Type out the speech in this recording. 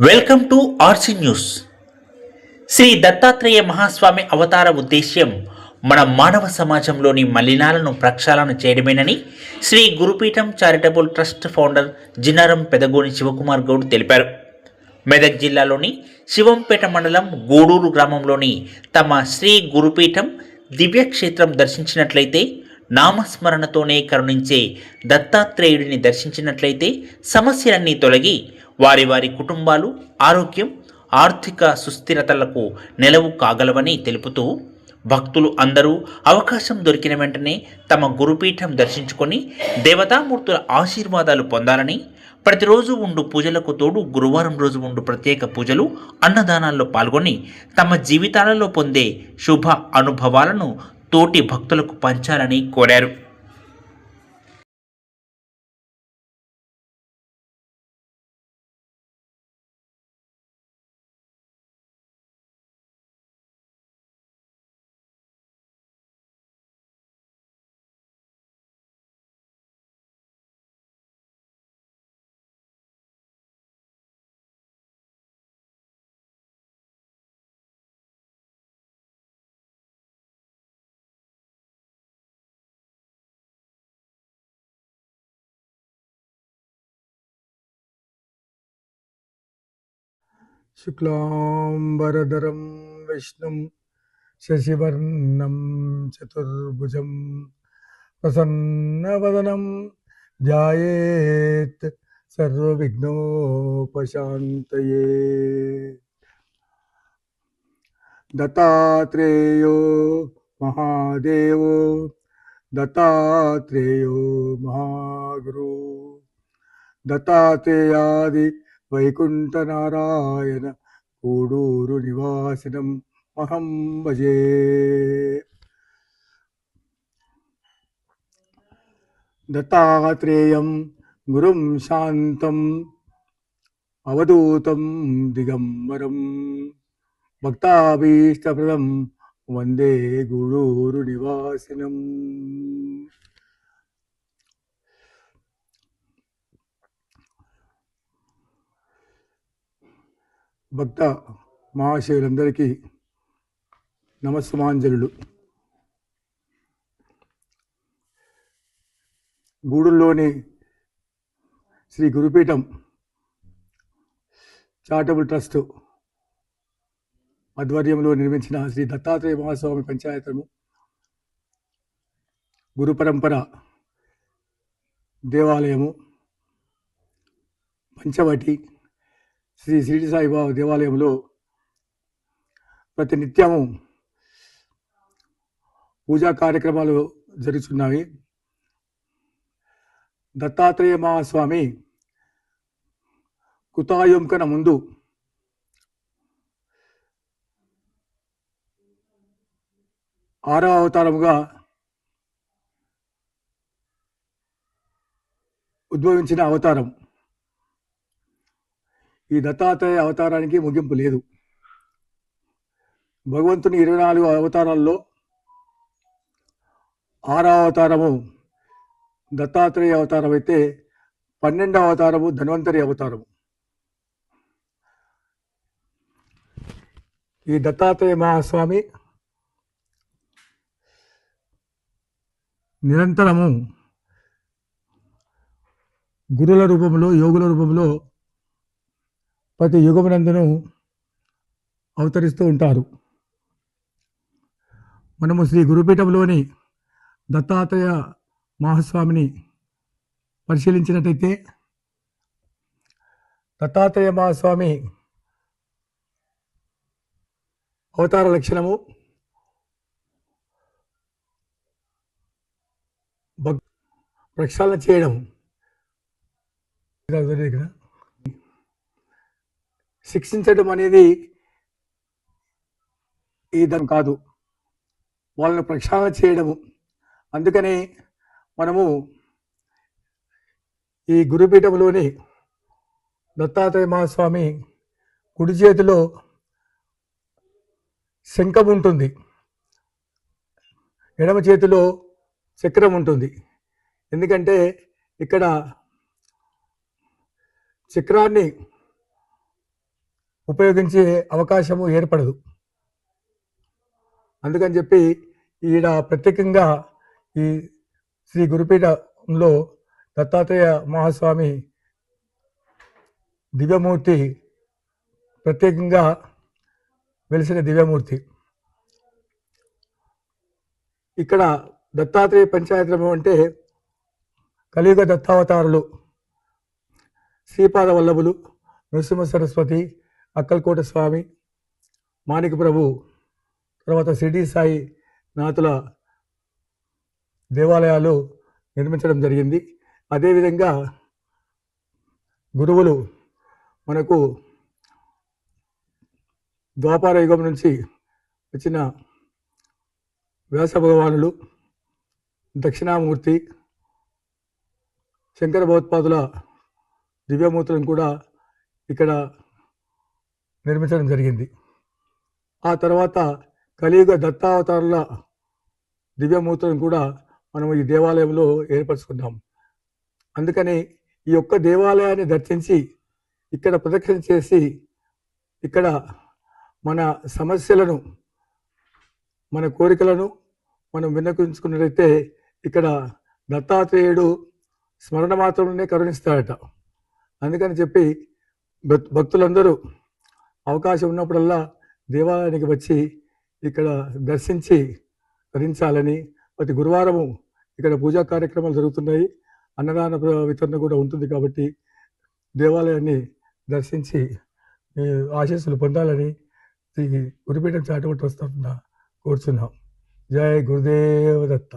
Welcome to RC news Shri Dattatreya Mahaswami అవతార ఉద్దేశ్యం మన మానవ సమాజంలోని మలినాలను ప్రక్షాళన చేయడమేనని Shri Gurupeetham charitable trust founder Jinnaram Pedagoni Shivakumar Goud తెలిపారు. మెదక్ జిల్లాలోని శివంపేట మండలం గూడూరు గ్రామంలోని తమ శ్రీ గురుపీఠం దివ్యక్షేత్రం దర్శించినట్లయితే నామస్మరణతోనే కరుణించే దత్తాత్రేయుడిని దర్శించినట్లయితే సమస్యలన్నీ తొలగి వారి వారి కుటుంబాలు ఆరోగ్యం ఆర్థిక సుస్థిరతలకు నెలవు కాగలవని తెలుపుతూ భక్తులు అందరూ అవకాశం దొరికిన వెంటనే తమ గురుపీఠం దర్శించుకొని దేవతామూర్తుల ఆశీర్వాదాలు పొందాలని ప్రతిరోజు ఉండు పూజలకు తోడు గురువారం రోజు ఉండు ప్రత్యేక పూజలు అన్నదానాల్లో పాల్గొని తమ జీవితాలలో పొందే శుభ అనుభవాలను తోటి భక్తులకు పంచాలని కోరారు. शुक्लाम्बरधरं विष्णुं शशिवर्णं चतुर्भुजं प्रसन्नवदनं ध्यायेत् सर्वविघ्नोपशान्तये। दत्तात्रेयो महादेवो दत्तात्रेयो महागुरु। दत्तात्रेयादि வைகுண்டநாராயண கூடூரு நிவாசினம். மகம் பஜே. தத்தாத்ரேயம் குரும் சாந்தம். அவதூதம் திகம்பரம். பக்தாபீஷ்டபிரதம் வந்தே குழூரு நிவாசினம். భక్త మహాశయులందరికీ నమస్సుమాంజలులు గూడూరులోని శ్రీ గురుపీఠం చారిటబుల్ ట్రస్ట్ ఆధ్వర్యంలో నిర్మించిన శ్రీ దత్తాత్రేయ మహాస్వామి పంచాయతము గురు పరంపర దేవాలయము పంచవటి శ్రీ షిరిడి సాయిబాబా దేవాలయంలో ప్రతి నిత్యము పూజా కార్యక్రమాలు జరుగుతున్నాయి దత్తాత్రేయ మహాస్వామి కుతాయుంకన ముందు ఆరవ అవతారముగా ఉద్భవించిన అవతారం. ఈ దత్తాత్రేయ అవతారానికి ముగింపు లేదు. భగవంతుని ఇరవై నాలుగు అవతారాల్లో ఆరవ అవతారము దత్తాత్రేయ అవతారం అయితే పన్నెండవ అవతారము ధన్వంతరి అవతారము. ఈ దత్తాత్రేయ మహాస్వామి నిరంతరము గురుల రూపంలో యోగుల రూపంలో ప్రతి యుగమునందును అవతరిస్తూ ఉంటారు. మనము శ్రీ గురుపీఠంలోని దత్తాత్రేయ మహాస్వామిని పరిశీలించినట్టయితే దత్తాత్రేయ మహాస్వామి అవతార లక్షణము భక్ ప్రక్షాళన చేయడం. ఇక్కడ శిక్షించడం అనేది ఈ కాదు. వాళ్ళని ప్రక్షాళన చేయడము. అందుకనే మనము ఈ గురుపీఠంలోని దత్తాత్రేయ మహాస్వామి కుడి చేతిలో శంఖం ఉంటుంది. ఎడమ చేతిలో చక్రం ఉంటుంది. ఎందుకంటే ఇక్కడ చక్రాన్ని ఉపయోగించే అవకాశము ఏర్పడదు. అందుకని చెప్పి ఈడ ప్రత్యేకంగా ఈ శ్రీ గురుపీఠంలో దత్తాత్రేయ మహాస్వామి దివ్యమూర్తి ప్రత్యేకంగా వెలిసిన దివ్యమూర్తి. ఇక్కడ దత్తాత్రేయ పంచాయతనం అంటే కలియుగ దత్తావతారులు శ్రీపాద వల్లభులు నృసింహ సరస్వతి అక్కల్కోట స్వామి మాణిక ప్రభు తర్వాత సిటీ సాయి నాథుల దేవాలయాలు నిర్మించడం జరిగింది. అదేవిధంగా గురువులు మనకు ద్వాపార యుగం నుంచి వచ్చిన వ్యాస భగవానులు దక్షిణామూర్తి శంకర భగవత్పాదుల దివ్యమూర్తులను కూడా ఇక్కడ నిర్మించడం జరిగింది. ఆ తర్వాత కలియుగ దత్తావతారుల దివ్యమూర్తులను కూడా మనం ఈ దేవాలయంలో ఏర్పరచుకున్నాం. అందుకని ఈ యొక్క దేవాలయాన్ని దర్శించి ఇక్కడ ప్రదక్షిణ చేసి ఇక్కడ మన సమస్యలను మన కోరికలను మనం విన్నపించుకున్నట్లయితే ఇక్కడ దత్తాత్రేయుడు స్మరణ మాత్రంలోనే కరుణిస్తాడట. అందుకని చెప్పి భక్- భక్తులందరూ అవకాశం ఉన్నప్పుడల్లా దేవాలయానికి వచ్చి ఇక్కడ దర్శించి ధరించాలని ప్రతి గురువారము ఇక్కడ పూజా కార్యక్రమాలు జరుగుతున్నాయి. అన్నదాన వితరణ కూడా ఉంటుంది కాబట్టి దేవాలయాన్ని దర్శించి ఆశీస్సులు పొందాలని ఈ గురుపీఠం చాటుబట్టి వస్తున్నా కోరుచున్నాం. జై గురుదేవ దత్త.